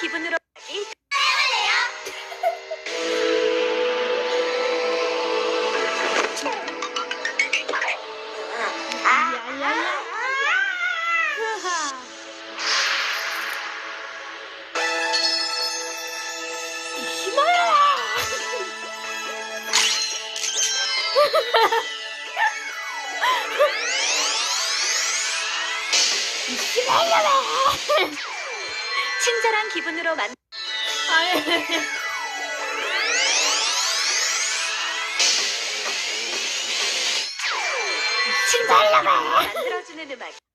기분으로 친절한 만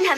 만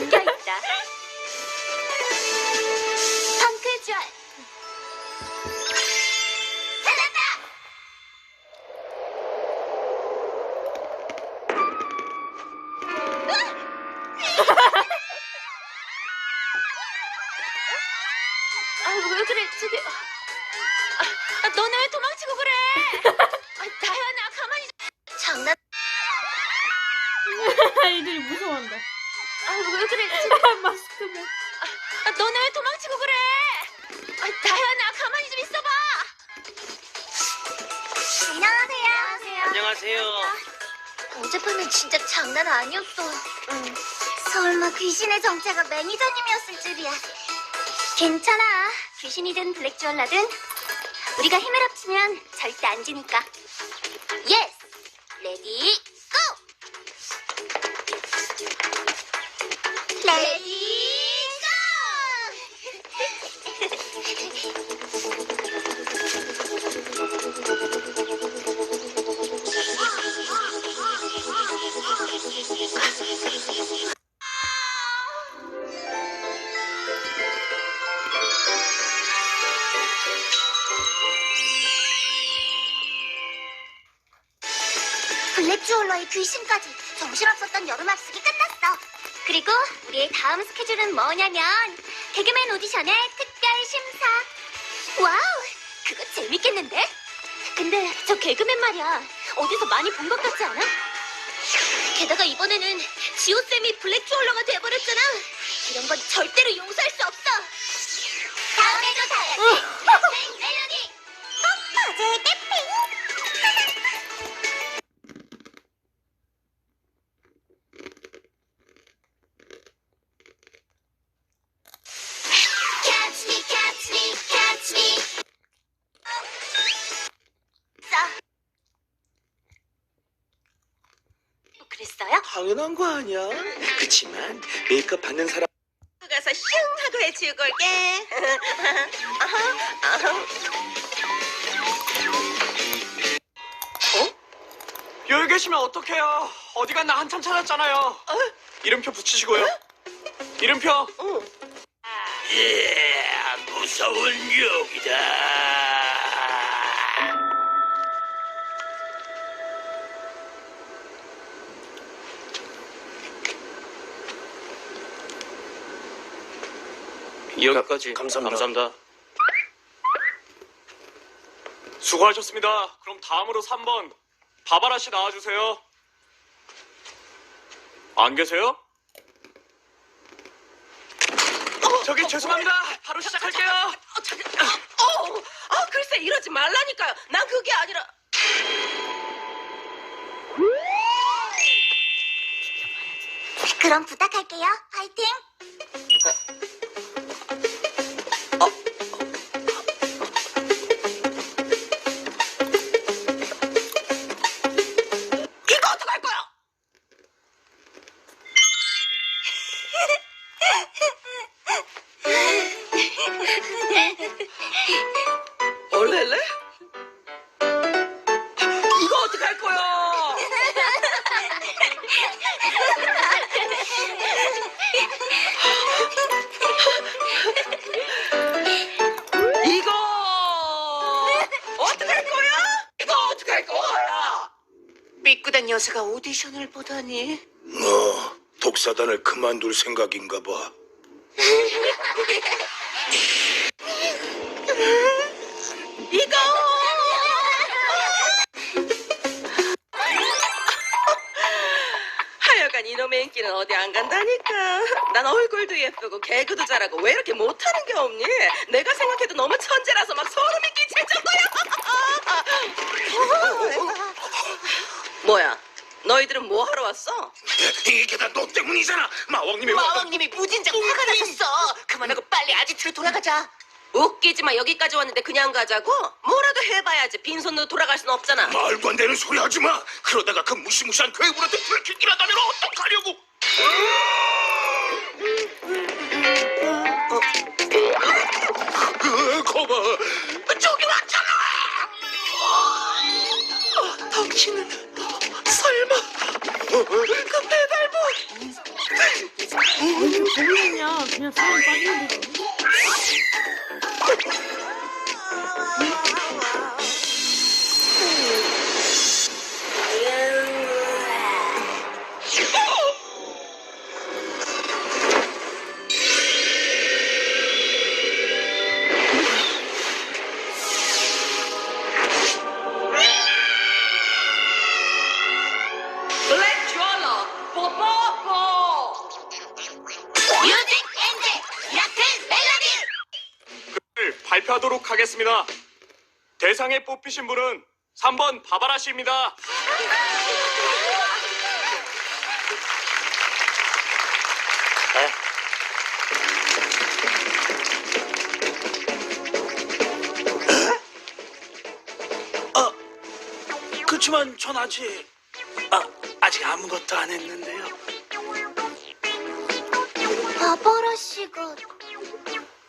정체가 매니저님이었을 줄이야. 괜찮아. 귀신이든 블랙주얼라든 우리가 힘을 합치면 절대 안 지니까. 예스! 레디, 고! 레디, 없었던 여름 학습이 끝났어. 그리고 우리의 다음 스케줄은 뭐냐면 개그맨 오디션의 특별 심사. 와우, 그거 재밌겠는데? 근데 저 개그맨 말이야 어디서 많이 본 것 같지 않아? 게다가 이번에는 지호쌤이 블랙주얼러가 돼버렸잖아. 이런 건 절대로 용서할 수 없어. 다음에도 다야지. 멜로디. 퍼즐 대핑. Catch 그랬어요? 당연한 거 아니야? 그치만 메이크업 받는 사람 가서 슝 하고 해치우고 올게. 여기 계시면 어떡해요? 어디 갔나 한참 찾았잖아요. 이름표 붙이시고요. 이름표. 예 무서운 유혹이다 여기까지 감사합니다. 수고하셨습니다. 그럼 다음으로 3번 바바라 씨 나와주세요. 안 계세요? 저기 죄송합니다. 바로 시작할게요. 어, 잠깐. 어, 어, 아, 글쎄 이러지 말라니까요. 난 그게 아니라. 그럼 부탁할게요. 파이팅. 원래 할래? 이거 어떻게 할 거야? 이거 어떻게 할 거야? 이거 어떻게 할 거야? 미꾸단 여사가 오디션을 보다니. 너 독사단을 그만둘 생각인가 봐. 안 간다니까. 난 얼굴도 예쁘고 개그도 잘하고 왜 이렇게 못하는 게 없니? 내가 생각해도 너무 천재라서 막 소름이 끼칠 정도야. 뭐야? 너희들은 뭐 하러 왔어? 이게 다 너 때문이잖아. 마왕님이 와. 마왕님이 무진장 화가 나셨어. 그만하고 빨리 아지트로 돌아가자. 웃기지 마. 여기까지 왔는데 그냥 가자고? 뭐라도 해봐야지. 빈손으로 돌아갈 순 없잖아. 말도 안 되는 소리 하지 마. 그러다가 그 무시무시한 괴물한테 불길이라다면 어떡하려고? 그, 거봐. 저기 왔잖아. 당신은 설마 그 배달부? 고민이냐. 그냥 사람 빠지면 되 하겠습니다. 대상에 뽑히신 분은 3번 바바라 씨입니다. 그렇지만 전 아직 아, 아직 아무것도 안 했는데요. 바바라 씨가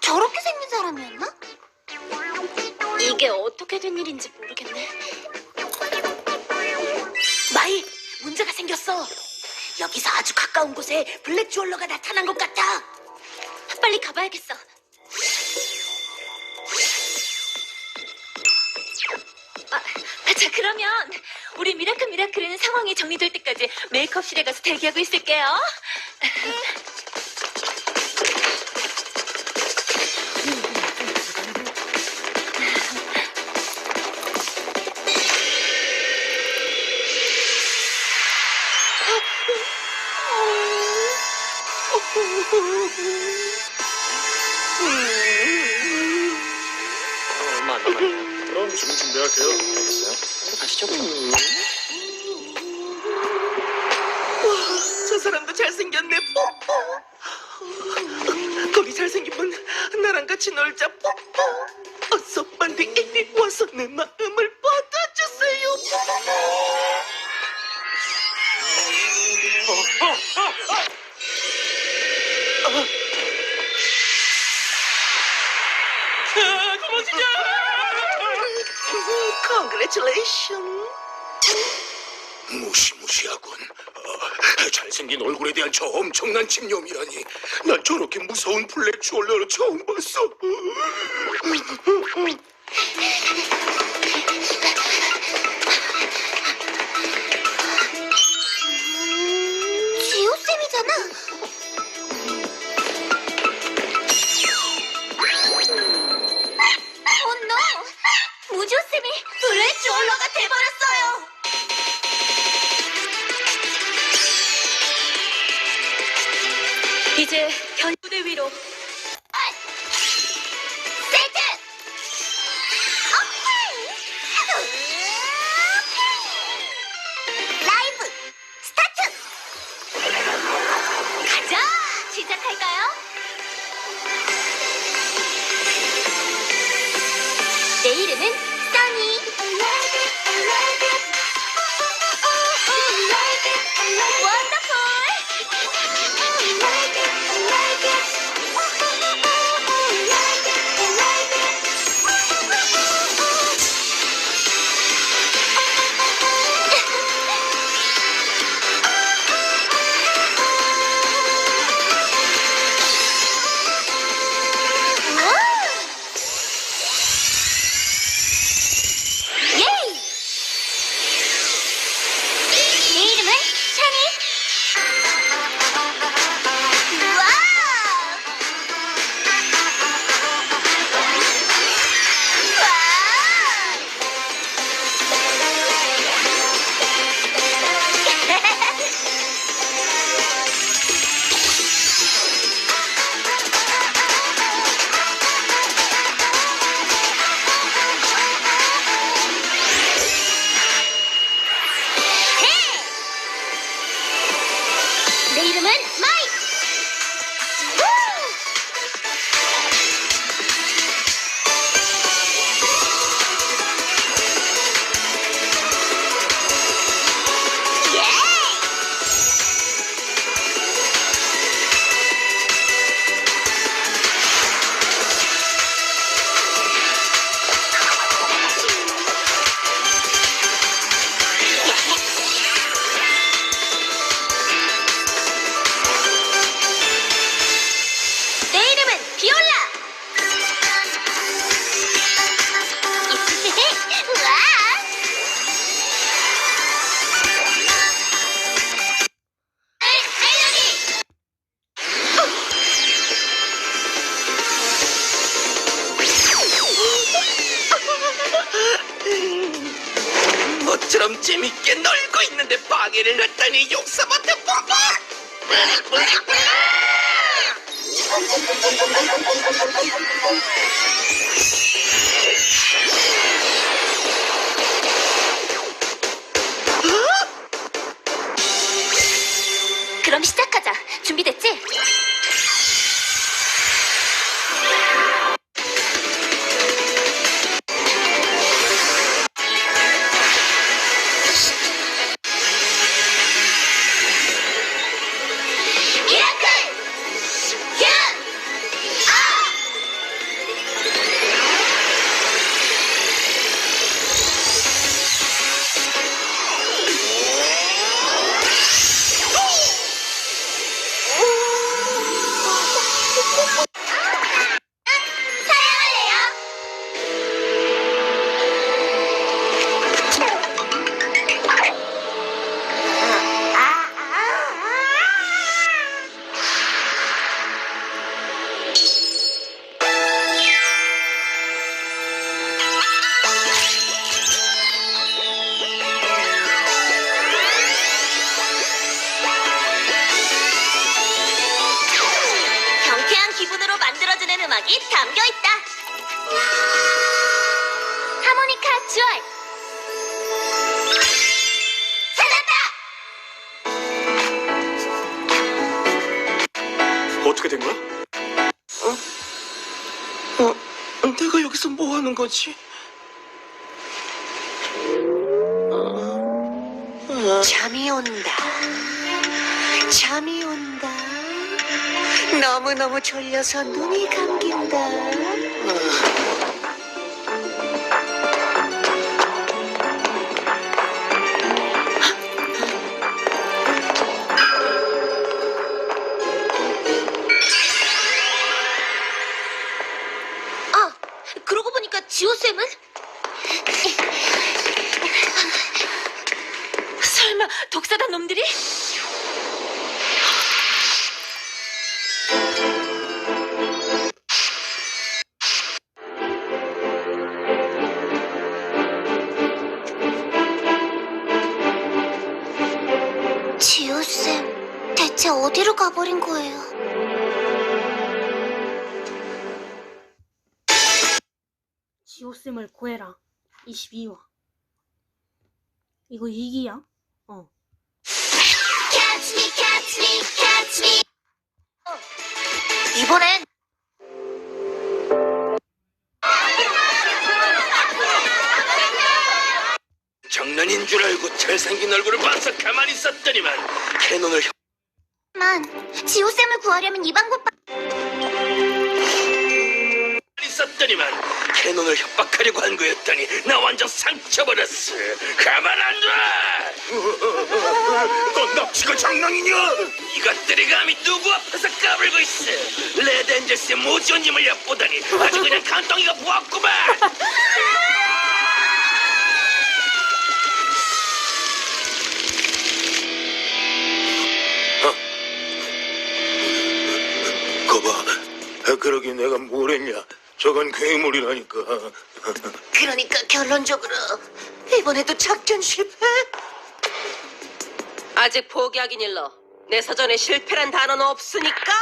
저렇게 생긴 사람이었나? 이게 어떻게 된 일인지 모르겠네. 마이 문제가 생겼어 여기서 아주 가까운 곳에 블랙 주얼러가 나타난 것 같아 빨리 가봐야겠어. 아, 자 그러면 우리 미라클 미라클은 상황이 정리될 때까지 메이크업실에 가서 대기하고 있을게요. 얼 같이 놀자. 뽀뽀. 어서 빨리 이리 와서 내 마음을 받아주세요. 아, 고맙습니다. Congratulations 무시무시하군. 어, 잘생긴 얼굴에 대한 저 엄청난 집념이라니. 난 저렇게 무서운 블랙 주얼러를 처음 봤어. 이제 어떻게 된 거야? 어, 내가 여기서 뭐 하는 거지? 잠이 온다. 잠이 온다. 너무너무 졸려서 눈이 감긴다. 독사단 놈들이? 지호 쌤, 대체 어디로 가버린 거예요? 지호쌤을 구해라 22화 이거 2기야? 어 Catch me, catch me, catch me. 이번엔 장난인 줄 알고 잘생긴 얼굴을 봐서 가만히 있었더니만 캐논을 만 지호 쌤을 구하려면 이 방법 있었더니만 캐논을 협박하려고 한 거였더니 나 완전 상처받았어. 가만 안둬 넌 납치가 장난이냐? 이것들이 감히 누구 앞에서 까불고 있어? 레드엔젤스의 모지원님을 엿보다니 아주 그냥 간덩이가 부었구만! 거봐 그러게 내가 뭘 했냐 저건 괴물이라니까 그러니까 결론적으로 이번에도 작전 실패? 아직 포기하긴 일러. 내 사전에 실패란 단어는 없으니까.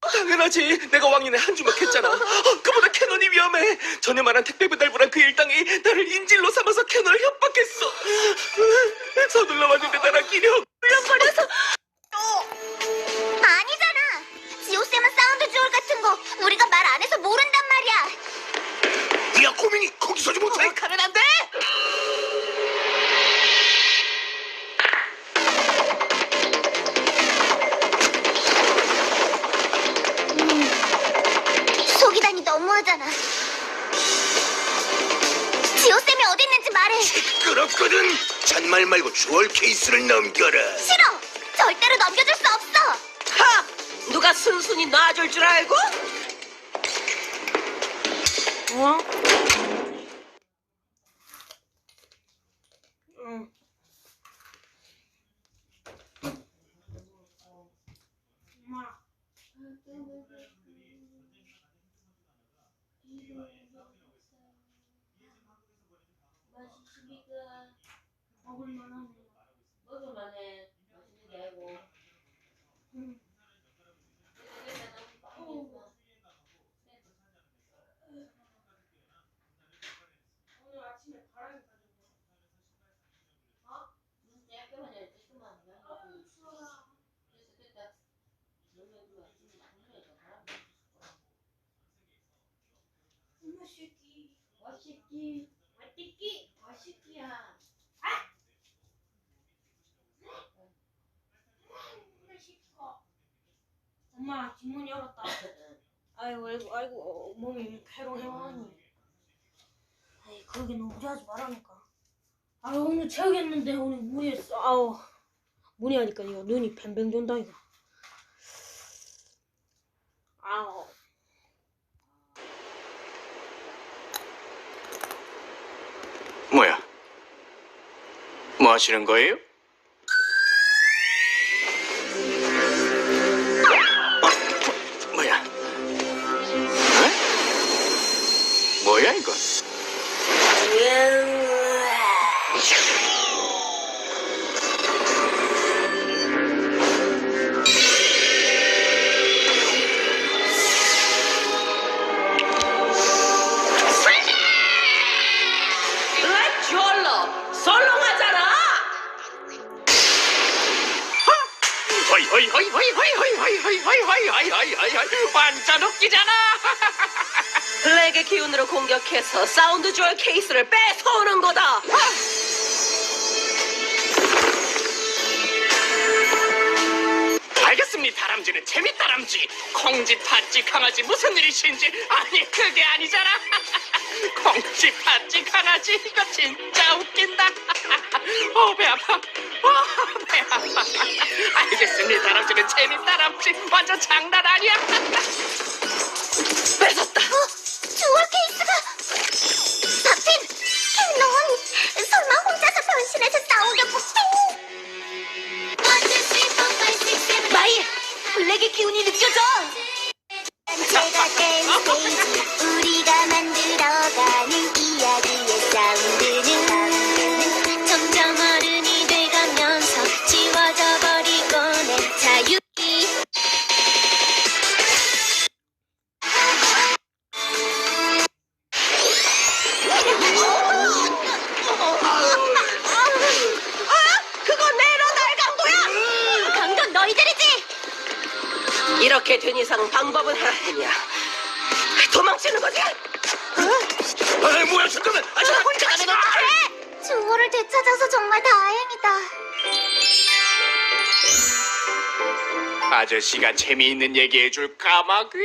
당연하지. 내가 왕년에 한 주먹 했잖아. 어, 그보다 캐논이 위험해. 전에 말한 택배 배달부란 그 일당이 나를 인질로 삼아서 캐논을 협박했어. 서둘러 왔는데 나랑 끼려 물려버려서. 우리가 말 안 해서 모른단 말이야. 야 고민이 거기서 좀 못해 가면 안 돼? 속이다니 너무하잖아. 지호 쌤이 어디 있는지 말해. 시끄럽거든 잔말 말고 주얼 케이스를 넘겨라 싫어. 절대로 넘겨줄 수 없어. 하! 누가 순순히 놔줄 줄 알고? 어? 맛있기, 맛있기, 맛있기, 맛있기야. 엄마 뒷문 열었다. 아이고 아이고 아이고 몸이 해롱해롱하니. 아이 그러게 너 무리하지 말라니까. 아 오늘 채우겠는데 오늘 무리했어. 아우 무리하니까 이거 눈이 뱅뱅 돈다 이거. 아우. 뭐야? 뭐 하시는 거예요? 공격해서 사운드 조el 케이스를 뺏어오는 거다! 알겠습니다, 다람쥐는 재밌다람쥐. 콩쥐, 팥쥐, 강아지 무슨 일이신지 아니 그게 아니잖아. 콩쥐, 팥쥐, 강아지 이거 진짜 웃긴다. 어, 배 아파. 어, 배 아파. 알겠습니다, 다람쥐는 재밌다람쥐 완전 장난 아니야. 뺏었다! 어? 주얼 케이스가 박진 캐논 설마 혼자서 변신해서 싸우려고 마이 블랙의 기운이 느껴져 이렇게 된 이상 방법은 하나뿐이야. 도망치는 거지? 아, 뭐야 잠깐만. 아, 저 혼자 가면 어떡해? 주호를 되찾아서 정말 다행이다. 아저씨가 재미있는 얘기 해줄 까마귀.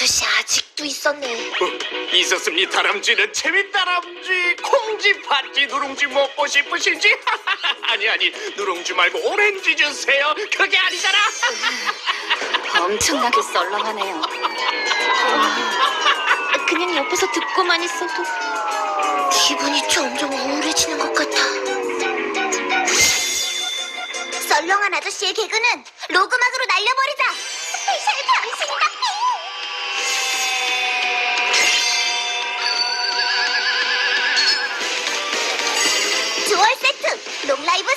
저 아저씨 아직도 있었네. 어, 있었습니다, 다람쥐는 재밌다람쥐. 콩쥐, 팥쥐, 누룽쥐 먹고 싶으신지? 아니 아니, 누룽쥐 말고 오렌지 주세요. 그게 아니잖아. 엄청나게 썰렁하네요. 그냥 옆에서 듣고만 있어도 기분이 점점 우울해지는 것 같아. 썰렁한 아저씨의 개그는 로그막으로 날려버리자. lung lay với